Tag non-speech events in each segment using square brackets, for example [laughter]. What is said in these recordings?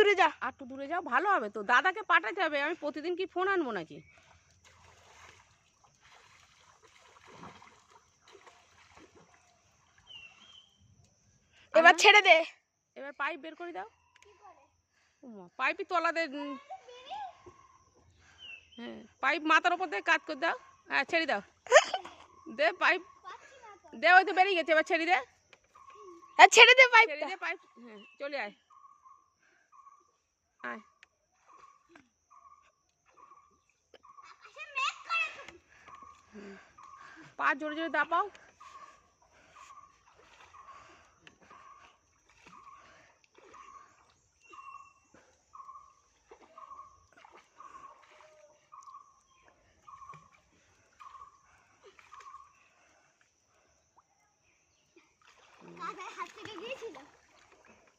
দূরে যা। আর একটু দূরে যাও ভালো হবে তো। দাদাকে পাঠাতে হবে আমি প্রতিদিন কি ফোন আনব নাকি? এবার ছেড়ে দে। এবার পাইপ বের করে দাও। পাইপই তলাতে উম, হ্যাঁ পাইপ মাথার ওপর দিয়ে কাজ করে দাও। হ্যাঁ ছেড়ে দাও। দে পাইপ। দে ওই তো বেরিয়ে গেছে এবার ছেড়ে দে। হ্যাঁ ছেড়ে দে পাইপ ছেড়ে দে পাইপ। হ্যাঁ চলে আয়। আয়। পা জোরে জোরে দাপাও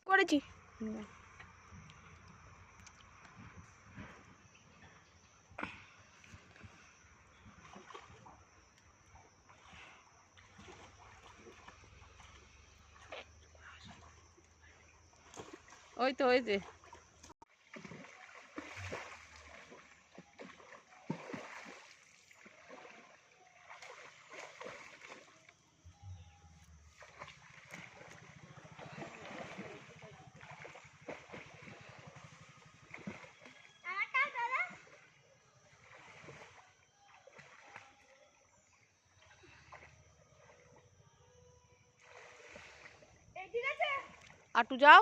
করেছি। ওই তো হয়েছে আটু যাও।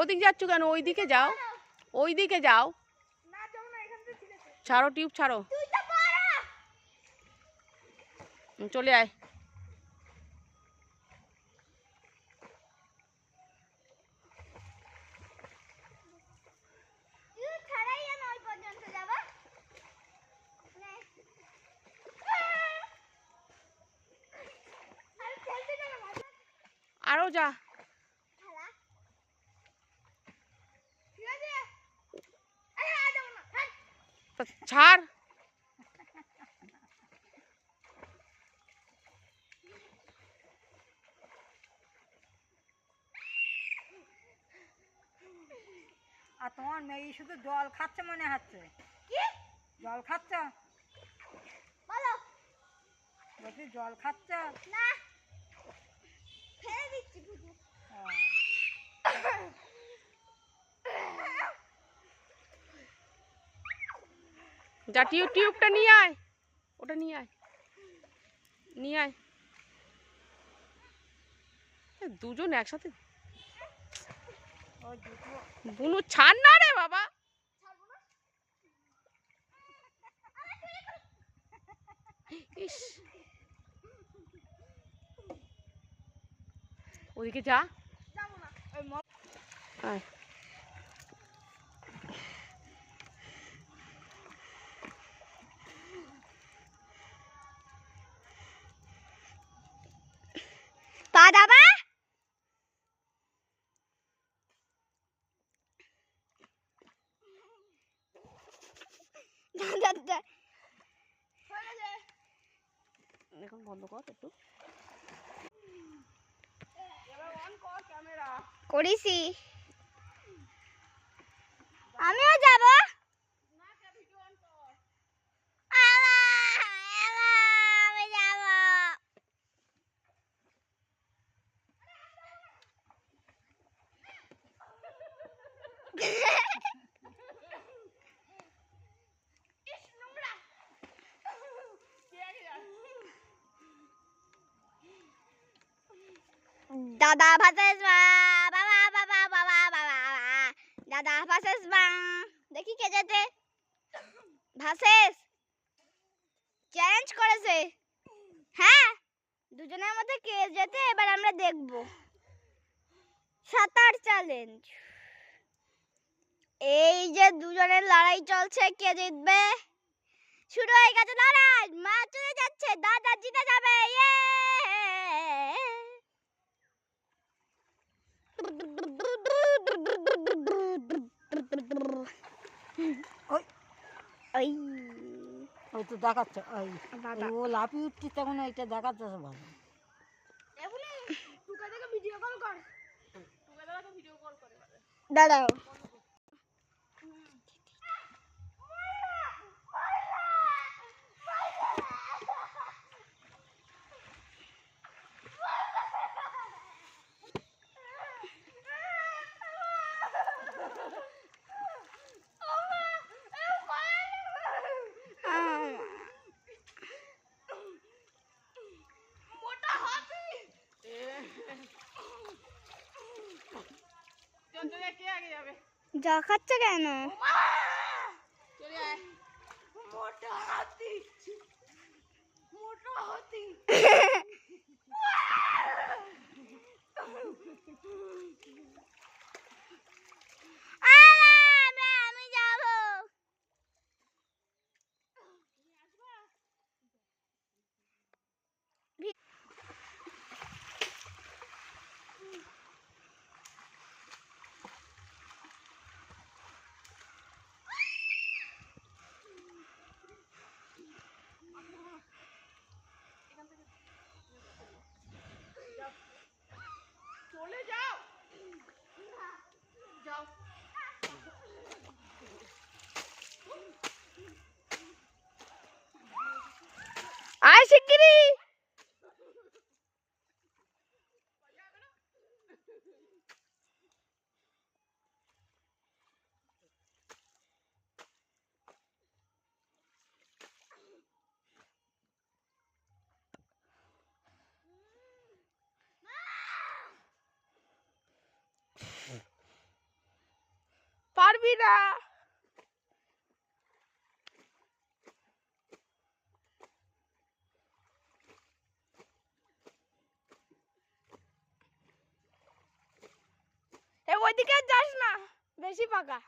ওদিক যাচ্ছ কেন? ওই দিকে যাও। ওই দিকে যাও। ছাড়ো, টিউব ছাড়ো। চলে আয়। আরও যা তা ছাড়। আর তোমার মেয়ে শুধু জল খাচ্ছে মনে হচ্ছে। কি? জল খাচ্ছ? বলছি জল খাচ্ছ? ও, যা টিউব টিউবটা নিয়ে আয়। ওটা নিয়ে আয়। নিয়ে আয়। দুজন একসাথে। বুনু ছাড় না রে বাবা। ইস। ওদিকে যা। আয় পা দাবা এখন বন্ধ কর একটু। করিসি আমিও যাব আমি যাব দাদা ভাসেস বাবা বাবা বাবা বাবা দাদা ভাসেস বা দেখি কে যেতে? ভাসেস চ্যালেঞ্জ করেছে। হ্যাঁ দুজনের মধ্যে কে যেতে এবার আমরা দেখব। সাঁতার চ্যালেঞ্জ এই যে দুজনের লড়াই চলছে, কে জিতবে? শুরু হয়ে গেছে লড়াই। মা চলে যাচ্ছে, দাদা জিতে যাবে ইয়ে ওই ওই ওই তো দেখাচ্ছে। ওই ও লাফি উঠছে তখন ওইটা দেখাচ্ছে ভালো। এগুলো টুকা ভিডিও কল কর তোকে দাদাকে ভিডিও কল করে এবারে। দাঁড়াও চল চলে কে আগে যাবে? যা খাচ্ছে কেন? চলে আয়। মোটা [laughs] [laughs] হাতি মোটা হাতি আমি আমি যাব চলে যাও যাও আয় শিগগিরি পারবি না এ ওইদিকে আর যাস না বেশি পাকা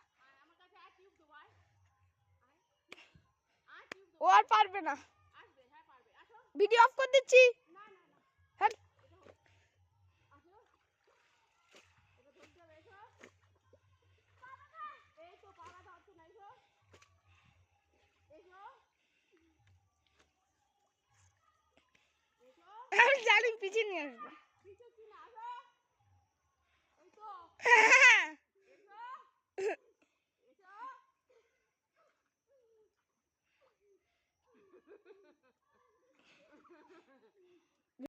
ও আর পারবে না ভিডিও অফ করে দিচ্ছি হ্যাঁ আমি জানি পিছিয়ে নিয়ে আসব フフフフ。